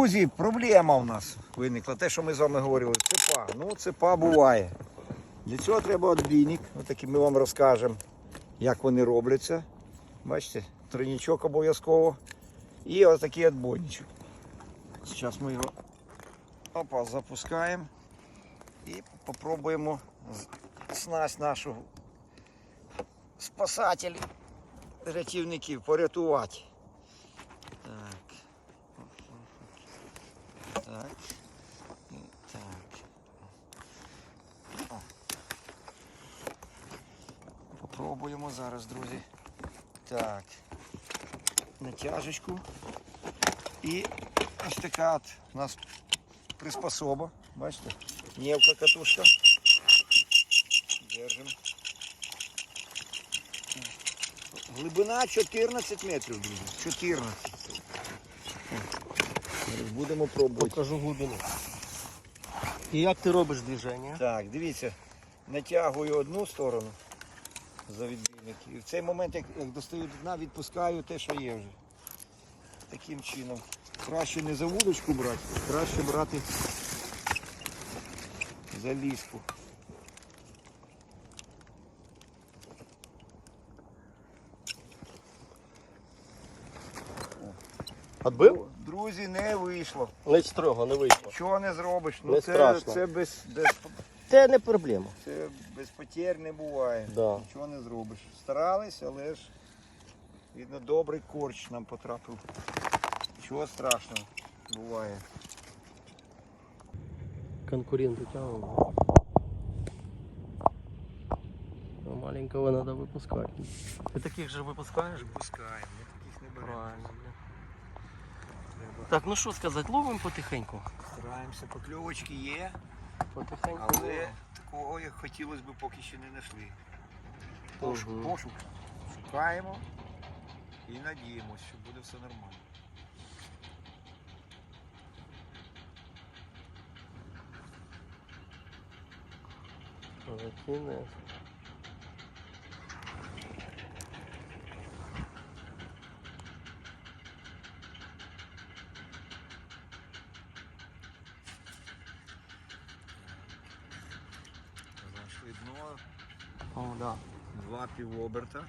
Друзі, проблема в нас виникла. Те, що ми з вами говорили, цепа. Ну, цепа буває. Для цього треба отбійник. Отакий ми вам розкажемо, як вони робляться. Бачите, тройничок обов'язково. І ось такий отбойничок. Зараз ми його опа, запускаємо і попробуємо снасть нашу спасателів, рятівників порятувати. Так. І Так. О. Попробуємо зараз, друзі. Так. Натяжечку. І ось така от у нас приспособа. Бачите? Нєвка катушка. Держимо. Глибина 14 метрів, друзі. 14. Будемо пробувати. Покажу глибину. І як ти робиш движення? Так, дивіться, натягую одну сторону за відбійник. І в цей момент, як, як достаю до дна, відпускаю те, що є вже. Таким чином. Краще не за вудочку брати, краще брати за ліску. Отбив? Друзі, не вийшло. Не строго, не вийшло. Чого не зробиш? Ну Не це, страшно. це без, без, Це не проблема. це без потерь не буває. Да. Нічого не зробиш. Старались, але ж видно, добрий корч нам потрапив. Чого страшного буває. Конкурент утягнув. Ну, Маленького треба випускати. Ти таких же випускаєш? Пускаємо, ми таких не беремо. Правильно. бля. Так, ну що сказати, ловимо потихеньку. Стараємося, покльовочки є, Потихеньку. але такого, як хотілося б, поки ще не знайшли. Пошук, Мгм. пошук. Шукаємо і надіємося, що буде все нормально. Закине. Знайшли дно, О, да. два півоберта.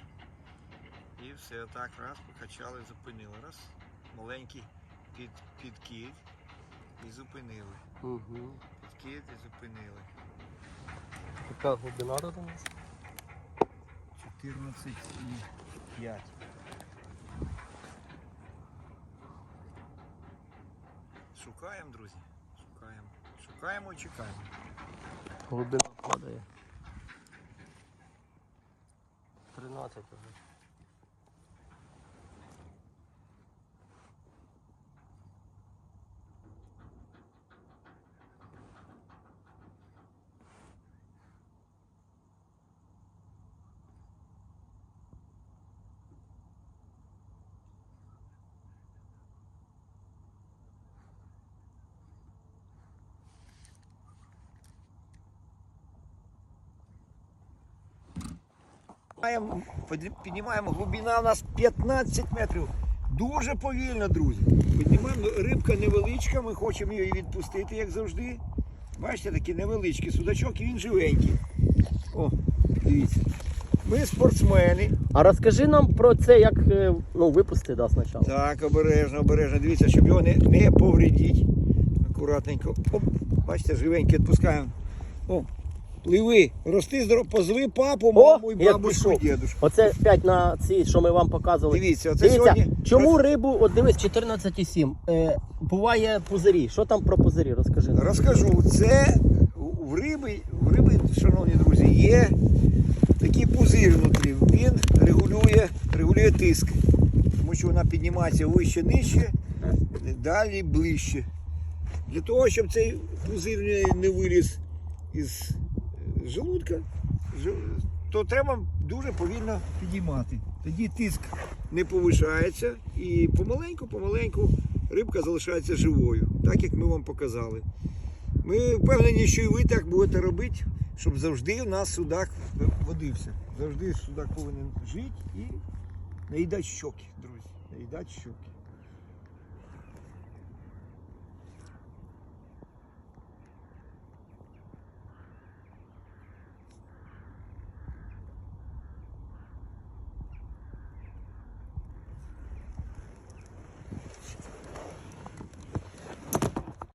І все так, раз, покачали, зупинили. Раз, маленький під, підкид і зупинили. Угу. Підкид і зупинили. Яка глибина тут у нас? 14,5. Шукаємо, друзі. Шукаємо. Шукаємо і чекаємо. Глибина падає. 13 вже. Піднімаємо, підні- піднімаємо, глибина у нас 15 метрів. Дуже повільно, друзі. Піднімаємо, рибка невеличка, ми хочемо її відпустити, як завжди. Бачите, такий невеличкий судачок і він живенький. О, дивіться. Ми спортсмени. А розкажи нам про це, як е, ну, випусти да, спочатку. Так, обережно, обережно. Дивіться, щоб його не, не повредіть. Акуратненько. Оп, бачите, живенький відпускаємо. О, пливи, рости позови папу, маму і як бабусю, пішов. Оце 5 на ці, що ми вам показували. Дивіться, оце Дивіться, сьогодні. чому рибу, от дивись, 14,7. Е, буває пузирі. Що там про пузирі? Розкажи. нам. Розкажу, це в риби, в риби, шановні друзі, є такий пузир внутрі. Він регулює, регулює тиск. Тому що вона піднімається вище, нижче, далі ближче. Для того, щоб цей пузир не- не виліз із желудка, то треба дуже повільно підіймати. Тоді тиск не повишається і помаленьку-помаленьку рибка залишається живою, так як ми вам показали. Ми впевнені, що і ви так будете робити, щоб завжди у нас судак водився. Завжди судак повинен жити і наїдати щоки, друзі. Наїдати щоки.